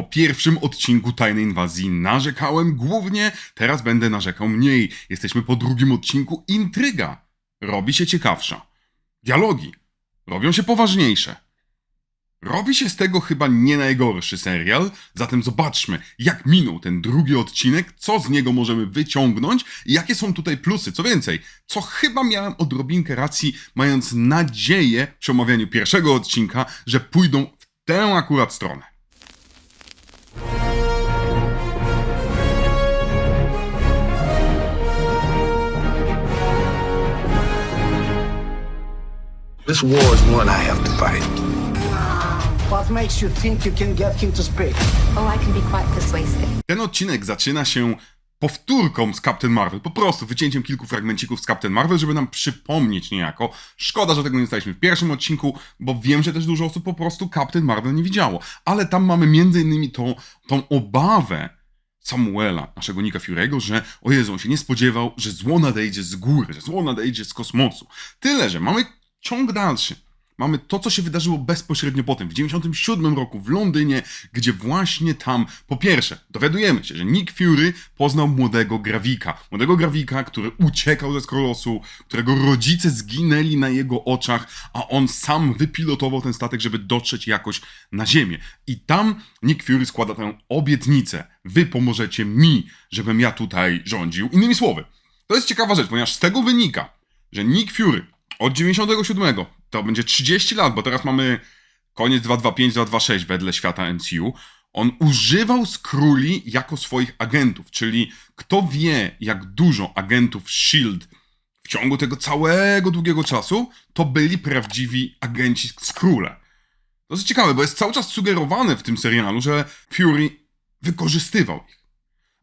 Po pierwszym odcinku Tajnej Inwazji narzekałem głównie, teraz będę narzekał mniej. Jesteśmy po drugim odcinku intryga. Robi się ciekawsza. Dialogi robią się poważniejsze. Robi się z tego chyba nie najgorszy serial, zatem zobaczmy, jak minął ten drugi odcinek, co z niego możemy wyciągnąć i jakie są tutaj plusy. Co więcej, co chyba miałem odrobinkę racji, mając nadzieję przy omawianiu pierwszego odcinka, że pójdą w tę akurat stronę. This war is one I have to fight. What makes you think you can get him to speak? Oh, I can be quite persuasive. Ten odcinek zaczyna się powtórką z Captain Marvel, po prostu wycięciem kilku fragmencików z Captain Marvel, żeby nam przypomnieć niejako. Szkoda, że tego nie dostaliśmy w pierwszym odcinku, bo wiem, że też dużo osób po prostu Captain Marvel nie widziało. Ale tam mamy między innymi tą, tą obawę Samuela, naszego Nika Fury'ego, że o Jezu, on się nie spodziewał, że zło nadejdzie z góry, że zło nadejdzie z kosmosu. Tyle, że mamy ciąg dalszy. Mamy to, co się wydarzyło bezpośrednio potem, w 97 roku w Londynie, gdzie właśnie tam, po pierwsze, dowiadujemy się, że Nick Fury poznał młodego Gravika. Młodego Gravika, który uciekał ze Skrolosu, którego rodzice zginęli na jego oczach, a on sam wypilotował ten statek, żeby dotrzeć jakoś na Ziemię. I tam Nick Fury składa tę obietnicę. Wy pomożecie mi, żebym ja tutaj rządził. Innymi słowy, to jest ciekawa rzecz, ponieważ z tego wynika, że Nick Fury od 97 to będzie 30 lat, bo teraz mamy koniec 225, 226 wedle świata MCU. On używał Skrulli jako swoich agentów, czyli kto wie, jak dużo agentów SHIELD w ciągu tego całego długiego czasu, to byli prawdziwi agenci Skrulle. To jest ciekawe, bo jest cały czas sugerowane w tym serialu, że Fury wykorzystywał ich.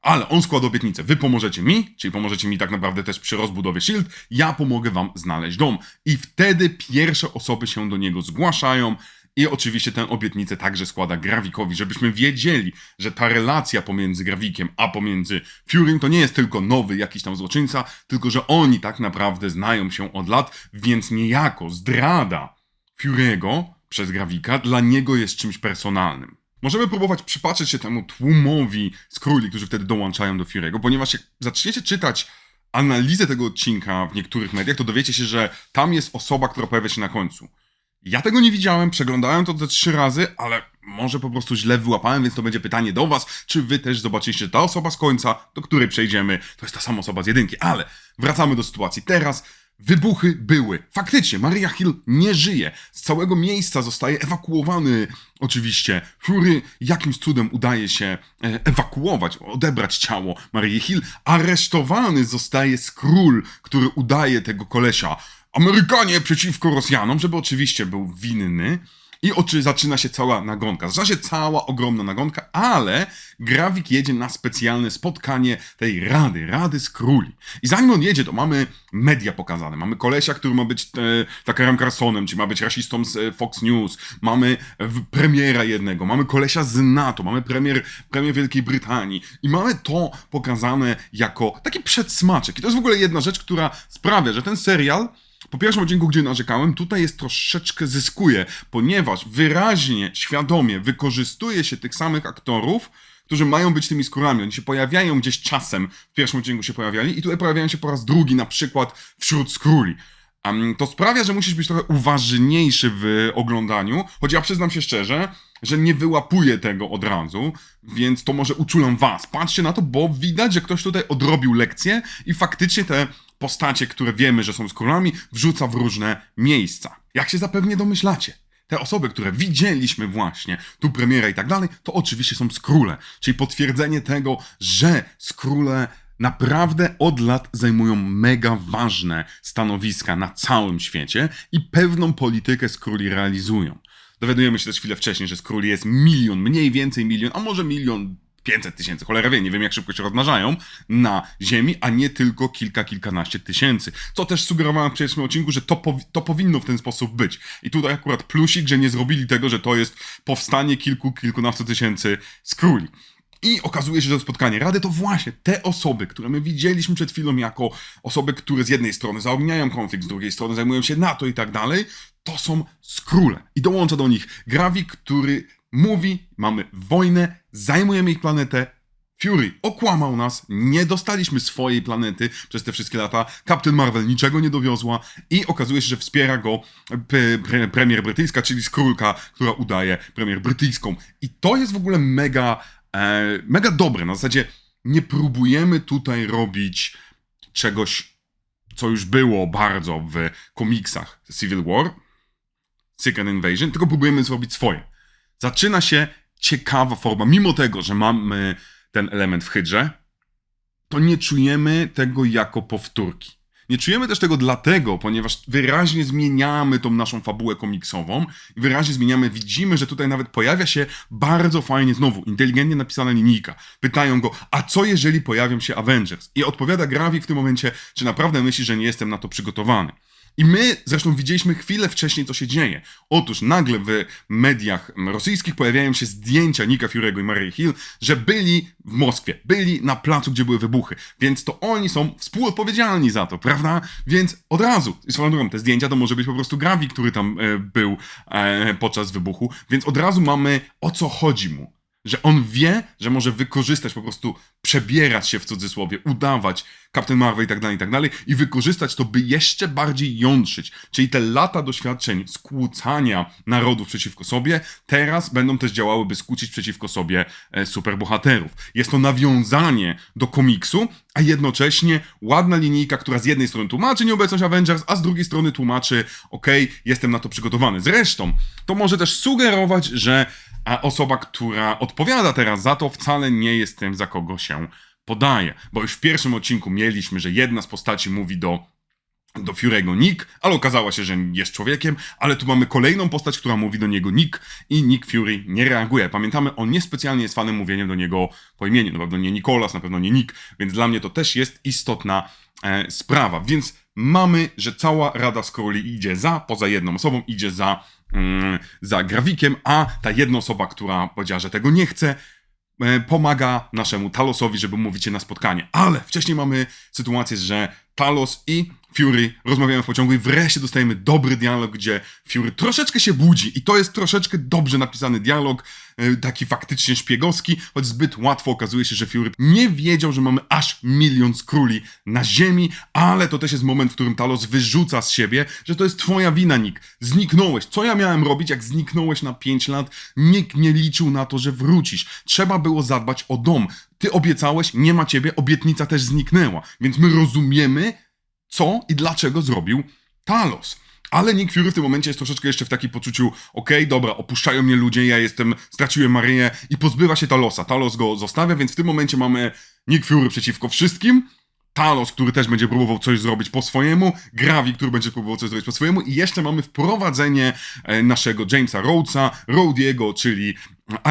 Ale on składa obietnicę. Wy pomożecie mi, czyli pomożecie mi tak naprawdę też przy rozbudowie Shield, ja pomogę wam znaleźć dom. I wtedy pierwsze osoby się do niego zgłaszają. I oczywiście tę obietnicę także składa Gravikowi, żebyśmy wiedzieli, że ta relacja pomiędzy Gravikiem a pomiędzy Furym to nie jest tylko nowy jakiś tam złoczyńca, tylko że oni tak naprawdę znają się od lat, więc niejako zdrada Fury'ego przez Gravika dla niego jest czymś personalnym. Możemy próbować przypatrzeć się temu tłumowi z króli, którzy wtedy dołączają do Fury'ego, ponieważ jak zaczniecie czytać analizę tego odcinka w niektórych mediach, to dowiecie się, że tam jest osoba, która pojawia się na końcu. Ja tego nie widziałem, przeglądałem to ze trzy razy, ale może po prostu źle wyłapałem, więc to będzie pytanie do was, czy wy też zobaczyliście, że ta osoba z końca, do której przejdziemy, to jest ta sama osoba z jedynki. Ale wracamy do sytuacji. Teraz wybuchy były. Faktycznie, Maria Hill nie żyje. Z całego miejsca zostaje ewakuowany, oczywiście. Fury jakimś cudem udaje się e, ewakuować, odebrać ciało Marii Hill. Aresztowany zostaje Skról, który udaje tego kolesia. Amerykanie przeciwko Rosjanom, żeby oczywiście był winny. I oczy zaczyna się cała nagonka. Zaczyna się cała ogromna nagonka, ale Grawik jedzie na specjalne spotkanie tej rady, rady z króli. I zanim on jedzie, to mamy media pokazane. Mamy kolesia, który ma być e, Takerem Carsonem, czy ma być rasistą z e, Fox News. Mamy e, premiera jednego, mamy kolesia z NATO, mamy premier, premier Wielkiej Brytanii. I mamy to pokazane jako taki przedsmaczek. I to jest w ogóle jedna rzecz, która sprawia, że ten serial po pierwszym odcinku, gdzie narzekałem, tutaj jest troszeczkę zyskuje, ponieważ wyraźnie, świadomie wykorzystuje się tych samych aktorów, którzy mają być tymi skórami. Oni się pojawiają gdzieś czasem, w pierwszym odcinku się pojawiali i tutaj pojawiają się po raz drugi, na przykład wśród skróli. Um, to sprawia, że musisz być trochę uważniejszy w oglądaniu, choć ja przyznam się szczerze, że nie wyłapuję tego od razu, więc to może uczulam was. Patrzcie na to, bo widać, że ktoś tutaj odrobił lekcję i faktycznie te postacie, które wiemy, że są skrólami, wrzuca w różne miejsca. Jak się zapewnie domyślacie, te osoby, które widzieliśmy właśnie, tu premiera i tak dalej, to oczywiście są skróle, czyli potwierdzenie tego, że skróle naprawdę od lat zajmują mega ważne stanowiska na całym świecie i pewną politykę skróli realizują. Dowiadujemy się też chwilę wcześniej, że skróli jest milion, mniej więcej milion, a może milion 500 tysięcy, cholera wie, nie wiem jak szybko się rozmnażają, na Ziemi, a nie tylko kilka, kilkanaście tysięcy. Co też sugerowałem w pierwszym odcinku, że to, powi- to powinno w ten sposób być. I tutaj akurat plusik, że nie zrobili tego, że to jest powstanie kilku, kilkunastu tysięcy skróli. I okazuje się, że spotkanie Rady to właśnie te osoby, które my widzieliśmy przed chwilą jako osoby, które z jednej strony zaogniają konflikt, z drugiej strony zajmują się NATO i tak dalej, to są skróle. I dołącza do nich Gravik, który mówi, mamy wojnę, zajmujemy ich planetę. Fury okłamał nas, nie dostaliśmy swojej planety przez te wszystkie lata. Captain Marvel niczego nie dowiozła i okazuje się, że wspiera go p- pre, premier brytyjska, czyli Skrulka, która udaje premier brytyjską. I to jest w ogóle mega, e, mega dobre. Na zasadzie nie próbujemy tutaj robić czegoś, co już było bardzo w komiksach Civil War, Secret Invasion, tylko próbujemy zrobić swoje. Zaczyna się ciekawa forma, mimo tego, że mamy ten element w hydrze, to nie czujemy tego jako powtórki. Nie czujemy też tego dlatego, ponieważ wyraźnie zmieniamy tą naszą fabułę komiksową wyraźnie zmieniamy, widzimy, że tutaj nawet pojawia się bardzo fajnie, znowu, inteligentnie napisana linijka. Pytają go, a co jeżeli pojawią się Avengers? I odpowiada Gravik w tym momencie, czy naprawdę myśli, że nie jestem na to przygotowany. I my zresztą widzieliśmy chwilę wcześniej, co się dzieje. Otóż nagle w mediach rosyjskich pojawiają się zdjęcia Nika Fury'ego i Mary Hill, że byli w Moskwie, byli na placu, gdzie były wybuchy. Więc to oni są współodpowiedzialni za to, prawda? Więc od razu, i swoją drogą, te zdjęcia to może być po prostu Gravi, który tam e, był e, podczas wybuchu, więc od razu mamy o co chodzi mu że on wie, że może wykorzystać, po prostu przebierać się w cudzysłowie, udawać Captain Marvel i tak dalej, i tak dalej, i wykorzystać to, by jeszcze bardziej jątrzyć. Czyli te lata doświadczeń skłócania narodów przeciwko sobie, teraz będą też działały, by skłócić przeciwko sobie e, superbohaterów. Jest to nawiązanie do komiksu, a jednocześnie ładna linijka, która z jednej strony tłumaczy nieobecność Avengers, a z drugiej strony tłumaczy, okej, jestem na to przygotowany. Zresztą, to może też sugerować, że osoba, która odpowiada teraz za to, wcale nie jest tym, za kogo się podaje. Bo już w pierwszym odcinku mieliśmy, że jedna z postaci mówi do, do Fury'ego Nick, ale okazało się, że jest człowiekiem, ale tu mamy kolejną postać, która mówi do niego Nick i Nick Fury nie reaguje. Pamiętamy, on niespecjalnie jest fanem mówienia do niego po imieniu, na pewno nie Nicolas, na pewno nie Nick, więc dla mnie to też jest istotna e, sprawa. Więc mamy, że cała Rada Skrulli idzie za, poza jedną osobą, idzie za, mm, za Gravikiem, a ta jedna osoba, która powiedziała, że tego nie chce, e, pomaga naszemu Talosowi, żeby mówić się na spotkanie. Ale wcześniej mamy sytuację, że Talos i Fury rozmawiają w pociągu i wreszcie dostajemy dobry dialog, gdzie Fury troszeczkę się budzi i to jest troszeczkę dobrze napisany dialog, e, taki faktycznie szpiegowski, choć zbyt łatwo okazuje się, że Fury nie wiedział, że mamy aż milion skróli na ziemi, ale to też jest moment, w którym Talos wyrzuca z siebie, że to jest twoja wina, Nick. Zniknąłeś. Co ja miałem robić, jak zniknąłeś na 5 lat? Nikt nie liczył na to, że wrócisz. Trzeba było zadbać o dom. Ty obiecałeś, nie ma ciebie, obietnica też zniknęła. Więc my rozumiemy, co i dlaczego zrobił Talos. Ale Nick Fury w tym momencie jest troszeczkę jeszcze w takim poczuciu, okej, dobra, opuszczają mnie ludzie, ja jestem, straciłem Maryję i pozbywa się Talosa. Talos go zostawia, więc w tym momencie mamy Nick Fury przeciwko wszystkim, Talos, który też będzie próbował coś zrobić po swojemu, Gravi, który będzie próbował coś zrobić po swojemu i jeszcze mamy wprowadzenie e, naszego Jamesa Rhodesa, Rhodiego, czyli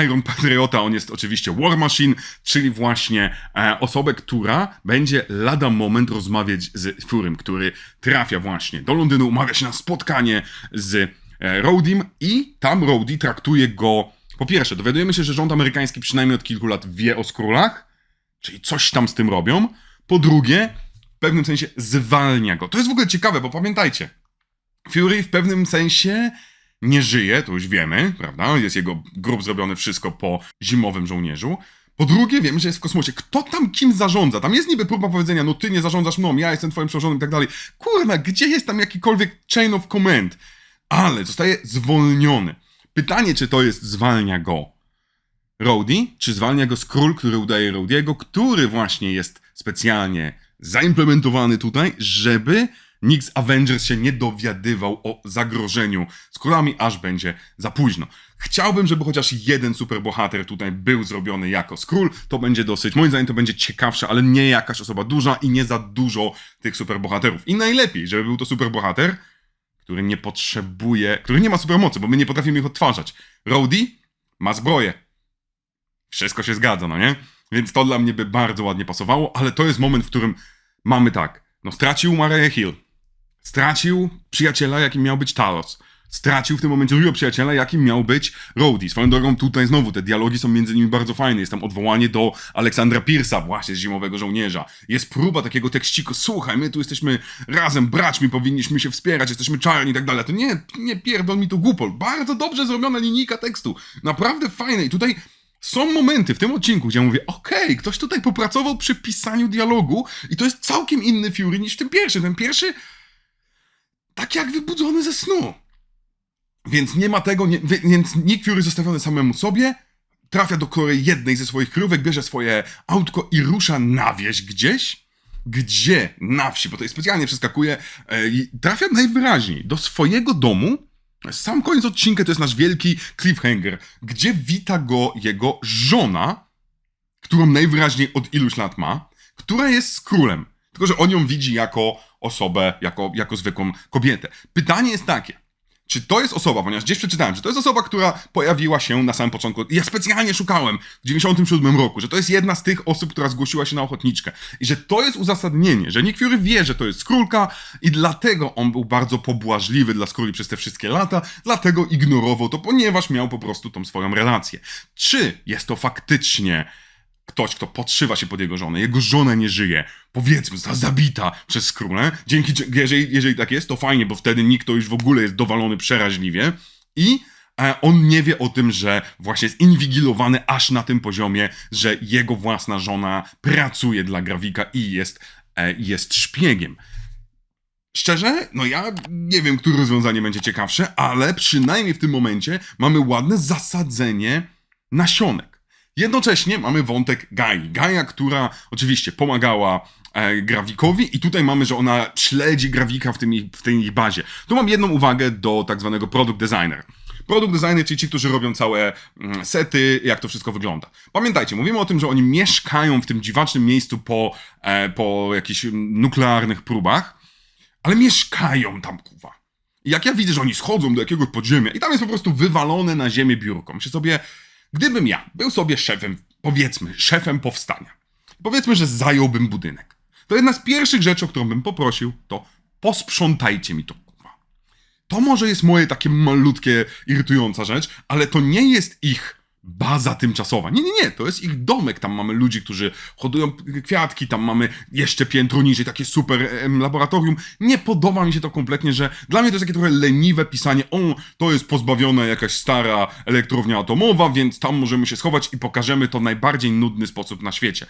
Iron Patriota, on jest oczywiście War Machine, czyli właśnie e, osobę, która będzie lada moment rozmawiać z Furym, który trafia właśnie do Londynu, umawia się na spotkanie z e, Rhodym i tam Rhodey traktuje go, po pierwsze, dowiadujemy się, że rząd amerykański przynajmniej od kilku lat wie o skrólach, czyli coś tam z tym robią. Po drugie, w pewnym sensie zwalnia go. To jest w ogóle ciekawe, bo pamiętajcie, Fury w pewnym sensie nie żyje, to już wiemy, prawda? Jest jego grób zrobiony wszystko po zimowym żołnierzu. Po drugie, wiemy, że jest w kosmosie. Kto tam kim zarządza? Tam jest niby próba powiedzenia, no ty nie zarządzasz mną, ja jestem twoim przełożonym i tak dalej. Kurna, gdzie jest tam jakikolwiek chain of command? Ale zostaje zwolniony. Pytanie, czy to jest zwalnia go Rhodey, czy zwalnia go Skrull, który udaje Rhodey'ego, który właśnie jest specjalnie zaimplementowany tutaj, żeby nikt z Avengers się nie dowiadywał o zagrożeniu Skrullami, aż będzie za późno. Chciałbym, żeby chociaż jeden superbohater tutaj był zrobiony jako Skrull. To będzie dosyć, moim zdaniem to będzie ciekawsze, ale nie jakaś osoba duża i nie za dużo tych superbohaterów. I najlepiej, żeby był to superbohater, który nie potrzebuje, który nie ma supermocy, bo my nie potrafimy ich odtwarzać. Rhodey ma zbroję, wszystko się zgadza, no nie? Więc to dla mnie by bardzo ładnie pasowało, ale to jest moment, w którym mamy tak. No stracił Mariah Hill. Stracił przyjaciela, jakim miał być Talos. Stracił w tym momencie drugiego przyjaciela, jakim miał być Rhodey. Swoją drogą tutaj znowu te dialogi są między nimi bardzo fajne. Jest tam odwołanie do Aleksandra Pierce'a właśnie z Zimowego Żołnierza. Jest próba takiego tekściku, słuchaj, my tu jesteśmy razem, braćmi, powinniśmy się wspierać, jesteśmy czarni i tak dalej. To nie, nie pierdol mi to głupol. Bardzo dobrze zrobiona linijka tekstu. Naprawdę fajne. I tutaj są momenty w tym odcinku, gdzie mówię, okej, ktoś tutaj popracował przy pisaniu dialogu i to jest całkiem inny Fury niż ten pierwszy. Ten pierwszy tak jak wybudzony ze snu. Więc nie ma tego, nie, więc Nick Fury zostawiony samemu sobie, trafia do kolei jednej ze swoich krówek, bierze swoje autko i rusza na wieś gdzieś. Gdzie? Na wsi, bo to specjalnie przeskakuje e, i trafia najwyraźniej do swojego domu. Sam koniec odcinka to jest nasz wielki cliffhanger, gdzie wita go jego żona, którą najwyraźniej od iluś lat ma, która jest z królem. Tylko, że on ją widzi jako osobę, jako, jako zwykłą kobietę. Pytanie jest takie. Czy to jest osoba, ponieważ gdzieś przeczytałem, że to jest osoba, która pojawiła się na samym początku. Ja specjalnie szukałem w 97 roku, że to jest jedna z tych osób, która zgłosiła się na ochotniczkę. I że to jest uzasadnienie, że Nick Fury wie, że to jest Skrulka i dlatego on był bardzo pobłażliwy dla Skruli przez te wszystkie lata, dlatego ignorował to, ponieważ miał po prostu tą swoją relację. Czy jest to faktycznie ktoś, kto podszywa się pod jego żonę, jego żona nie żyje, powiedzmy, została zabita przez królę, dzięki, jeżeli, jeżeli tak jest, to fajnie, bo wtedy nikt to już w ogóle jest dowalony przeraźliwie i e, on nie wie o tym, że właśnie jest inwigilowany aż na tym poziomie, że jego własna żona pracuje dla Grawika i jest, e, jest szpiegiem. Szczerze, no ja nie wiem, które rozwiązanie będzie ciekawsze, ale przynajmniej w tym momencie mamy ładne zasadzenie nasionek. Jednocześnie mamy wątek Gai. Gaja, która oczywiście pomagała e, Grawikowi i tutaj mamy, że ona śledzi Grawika w, tym, w tej ich bazie. Tu mam jedną uwagę do tak zwanego product designer. Product designer, czyli ci, którzy robią całe mm, sety, jak to wszystko wygląda. Pamiętajcie, mówimy o tym, że oni mieszkają w tym dziwacznym miejscu po, e, po jakichś nuklearnych próbach, ale mieszkają tam, kuwa. I jak ja widzę, że oni schodzą do jakiegoś podziemia i tam jest po prostu wywalone na ziemię biurko, myślę sobie, gdybym ja był sobie szefem, powiedzmy, szefem powstania, powiedzmy, że zająłbym budynek, to jedna z pierwszych rzeczy, o którą bym poprosił, to posprzątajcie mi to. To może jest moje takie malutkie, irytująca rzecz, ale to nie jest ich baza tymczasowa. Nie, nie, nie, to jest ich domek. Tam mamy ludzi, którzy hodują kwiatki, tam mamy jeszcze piętro niżej, takie super em, laboratorium. Nie podoba mi się to kompletnie, że dla mnie to jest takie trochę leniwe pisanie, o, to jest pozbawiona jakaś stara elektrownia atomowa, więc tam możemy się schować i pokażemy to w najbardziej nudny sposób na świecie.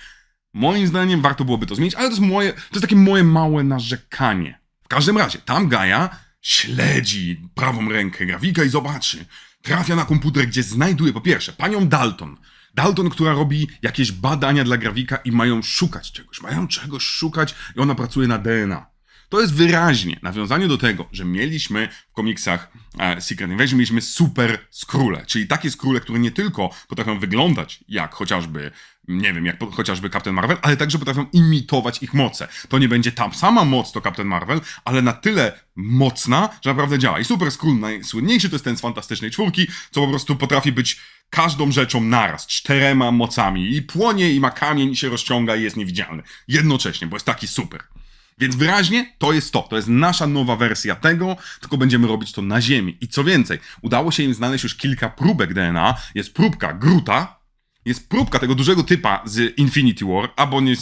Moim zdaniem warto byłoby to zmienić, ale to jest moje, to jest takie moje małe narzekanie. W każdym razie, tam Gaja śledzi prawą rękę Grawika i zobaczy. Trafia na komputer, gdzie znajduje po pierwsze panią Dalton. Dalton, która robi jakieś badania dla Grawika i mają szukać czegoś, mają czegoś szukać i ona pracuje na DNA. To jest wyraźnie nawiązanie do tego, że mieliśmy w komiksach e, Secret Invasion, mieliśmy super skróle, czyli takie skróle, które nie tylko potrafią wyglądać jak chociażby, nie wiem, jak chociażby Captain Marvel, ale także potrafią imitować ich moce. To nie będzie tam sama moc, to Captain Marvel, ale na tyle mocna, że naprawdę działa. I super skról najsłynniejszy to jest ten z Fantastycznej Czwórki, co po prostu potrafi być każdą rzeczą naraz, czterema mocami. I płonie, i ma kamień, i się rozciąga, i jest niewidzialny. Jednocześnie, bo jest taki super. Więc wyraźnie to jest to. To jest nasza nowa wersja tego, tylko będziemy robić to na Ziemi. I co więcej, udało się im znaleźć już kilka próbek DNA. Jest próbka Gruta, jest próbka tego dużego typa z Infinity War, albo nie,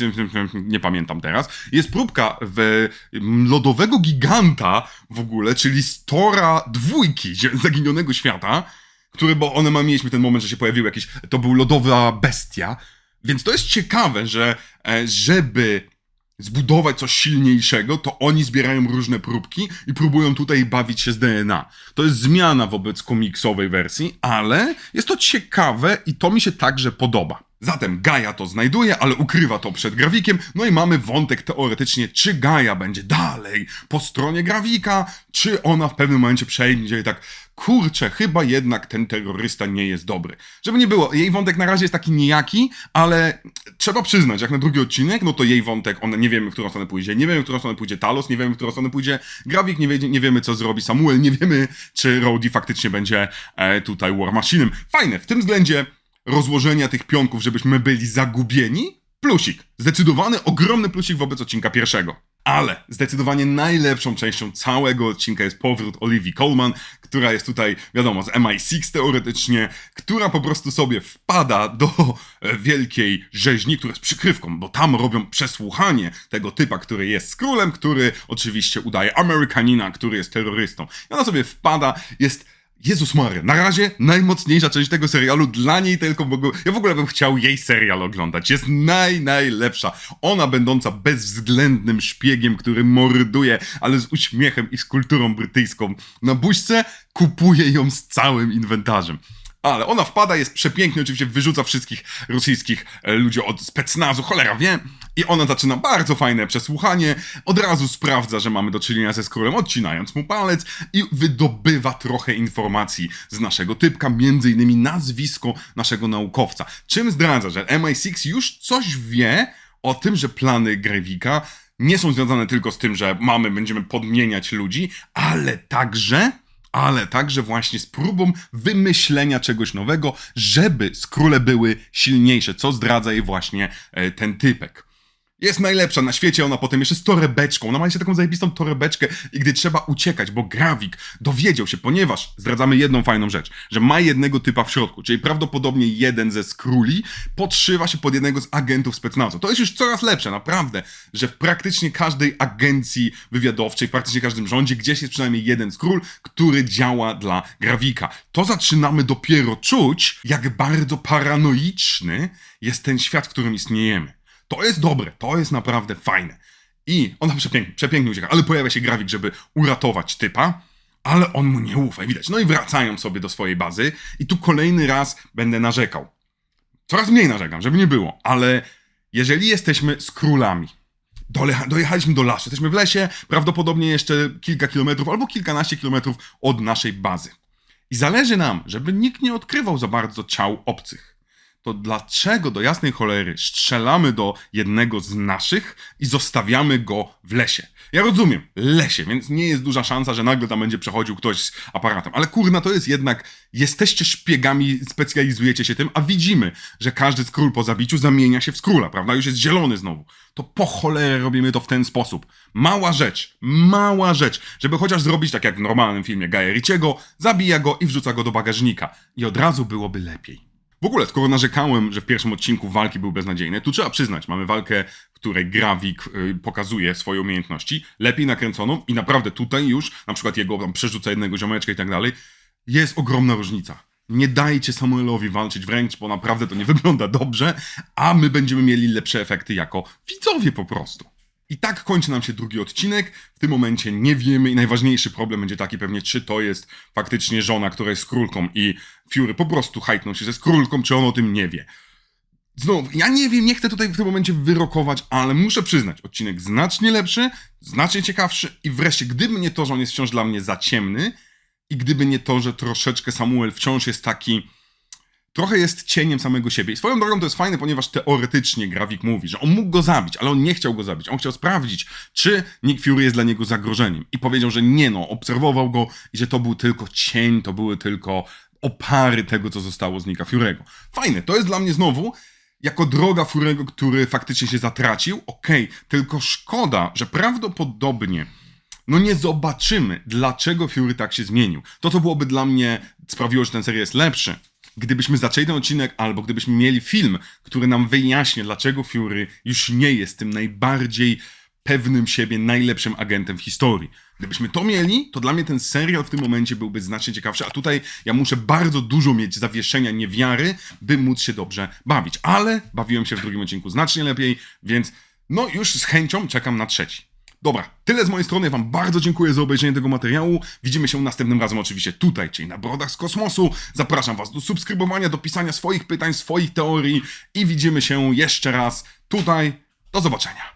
nie pamiętam teraz. Jest próbka w lodowego giganta w ogóle, czyli Stora dwójki zaginionego świata, który, bo one mieliśmy ten moment, że się pojawił jakiś, to był lodowa bestia. Więc to jest ciekawe, że e, żeby zbudować coś silniejszego, to oni zbierają różne próbki i próbują tutaj bawić się z DNA. To jest zmiana wobec komiksowej wersji, ale jest to ciekawe i to mi się także podoba. Zatem Gaia to znajduje, ale ukrywa to przed grafikiem, no i mamy wątek teoretycznie, czy Gaia będzie dalej po stronie grafika, czy ona w pewnym momencie przejdzie i tak, kurczę, chyba jednak ten terrorysta nie jest dobry. Żeby nie było, jej wątek na razie jest taki nijaki, ale trzeba przyznać, jak na drugi odcinek, no to jej wątek, ona nie wiemy, w którą stronę pójdzie, nie wiemy, w którą stronę pójdzie Talos, nie wiemy, w którą stronę pójdzie Gravik, nie, wie, nie wiemy, co zrobi Samuel, nie wiemy, czy Rhodey faktycznie będzie e, tutaj War Machine'em. Fajne, w tym względzie rozłożenia tych pionków, żebyśmy byli zagubieni, plusik. Zdecydowany, ogromny plusik wobec odcinka pierwszego. Ale zdecydowanie najlepszą częścią całego odcinka jest powrót Olivii Colman, która jest tutaj, wiadomo, z MI6 teoretycznie, która po prostu sobie wpada do e, wielkiej rzeźni, która jest przykrywką, bo tam robią przesłuchanie tego typa, który jest z królem, który oczywiście udaje Amerykanina, który jest terrorystą. I ona sobie wpada, jest Jezus Maria, na razie najmocniejsza część tego serialu, dla niej tylko, bo ja w ogóle bym chciał jej serial oglądać, jest naj, najlepsza. Ona będąca bezwzględnym szpiegiem, który morduje, ale z uśmiechem i z kulturą brytyjską na buźce, kupuje ją z całym inwentarzem. Ale ona wpada, jest przepięknie, oczywiście wyrzuca wszystkich rosyjskich e, ludzi od specnazu, cholera wie. I ona zaczyna bardzo fajne przesłuchanie, od razu sprawdza, że mamy do czynienia ze skrólem, odcinając mu palec i wydobywa trochę informacji z naszego typka, między innymi nazwisko naszego naukowca. Czym zdradza, że MI6 już coś wie o tym, że plany Grevika nie są związane tylko z tym, że mamy, będziemy podmieniać ludzi, ale także ale także właśnie z próbą wymyślenia czegoś nowego, żeby skróle były silniejsze, co zdradza jej właśnie e, ten typek. Jest najlepsza na świecie, ona potem jeszcze z torebeczką. Ona ma jeszcze taką zajebistą torebeczkę i gdy trzeba uciekać, bo Gravik dowiedział się, ponieważ zdradzamy jedną fajną rzecz, że ma jednego typa w środku, czyli prawdopodobnie jeden ze skróli podszywa się pod jednego z agentów specnazu. To jest już coraz lepsze, naprawdę, że w praktycznie każdej agencji wywiadowczej, w praktycznie każdym rządzie gdzieś jest przynajmniej jeden skról, który działa dla Gravika. To zaczynamy dopiero czuć, jak bardzo paranoiczny jest ten świat, w którym istniejemy. To jest dobre, to jest naprawdę fajne. I ona przepięknie, przepięknie ucieka, ale pojawia się Gravik, żeby uratować typa, ale on mu nie ufa, widać. No i wracają sobie do swojej bazy i tu kolejny raz będę narzekał. Coraz mniej narzekam, żeby nie było, ale jeżeli jesteśmy z królami, dojechaliśmy do lasu, jesteśmy w lesie, prawdopodobnie jeszcze kilka kilometrów albo kilkanaście kilometrów od naszej bazy. I zależy nam, żeby nikt nie odkrywał za bardzo ciał obcych to dlaczego do jasnej cholery strzelamy do jednego z naszych i zostawiamy go w lesie? Ja rozumiem, lesie, więc nie jest duża szansa, że nagle tam będzie przechodził ktoś z aparatem, ale kurna, to jest jednak, jesteście szpiegami, specjalizujecie się tym, a widzimy, że każdy skról po zabiciu zamienia się w skróla, prawda? Już jest zielony znowu. To po cholerę robimy to w ten sposób. Mała rzecz, mała rzecz, żeby chociaż zrobić tak jak w normalnym filmie Gaja Ricciego, zabija go i wrzuca go do bagażnika. I od razu byłoby lepiej. W ogóle, skoro narzekałem, że w pierwszym odcinku walki były beznadziejne, tu trzeba przyznać, mamy walkę, której Gravik y, pokazuje swoje umiejętności, lepiej nakręconą i naprawdę tutaj już, na przykład jego tam przerzuca jednego ziomeczka i tak dalej, jest ogromna różnica. Nie dajcie Samuelowi walczyć wręcz, bo naprawdę to nie wygląda dobrze, a my będziemy mieli lepsze efekty jako widzowie po prostu. I tak kończy nam się drugi odcinek. W tym momencie nie wiemy i najważniejszy problem będzie taki pewnie, czy to jest faktycznie żona, która jest królką i Fury po prostu hajtnął się ze królką, czy on o tym nie wie. Znowu, ja nie wiem, nie chcę tutaj w tym momencie wyrokować, ale muszę przyznać, odcinek znacznie lepszy, znacznie ciekawszy i wreszcie, gdyby nie to, że on jest wciąż dla mnie za ciemny i gdyby nie to, że troszeczkę Samuel wciąż jest taki trochę jest cieniem samego siebie. I swoją drogą to jest fajne, ponieważ teoretycznie Gravik mówi, że on mógł go zabić, ale on nie chciał go zabić. On chciał sprawdzić, czy Nick Fury jest dla niego zagrożeniem. I powiedział, że nie no, obserwował go i że to był tylko cień, to były tylko opary tego, co zostało z Nicka Fury'ego. Fajne, to jest dla mnie znowu jako droga Fury'ego, który faktycznie się zatracił, okej, tylko szkoda, że prawdopodobnie no nie zobaczymy, dlaczego Fury tak się zmienił. To, co byłoby dla mnie sprawiło, że ten serial jest lepszy, gdybyśmy zaczęli ten odcinek, albo gdybyśmy mieli film, który nam wyjaśnia, dlaczego Fury już nie jest tym najbardziej pewnym siebie, najlepszym agentem w historii. Gdybyśmy to mieli, to dla mnie ten serial w tym momencie byłby znacznie ciekawszy, a tutaj ja muszę bardzo dużo mieć zawieszenia niewiary, by móc się dobrze bawić. Ale bawiłem się w drugim odcinku znacznie lepiej, więc no już z chęcią czekam na trzeci. Dobra, tyle z mojej strony. Wam bardzo dziękuję za obejrzenie tego materiału. Widzimy się następnym razem oczywiście tutaj, czyli na Brodach z Kosmosu. Zapraszam Was do subskrybowania, do pisania swoich pytań, swoich teorii i widzimy się jeszcze raz tutaj. Do zobaczenia.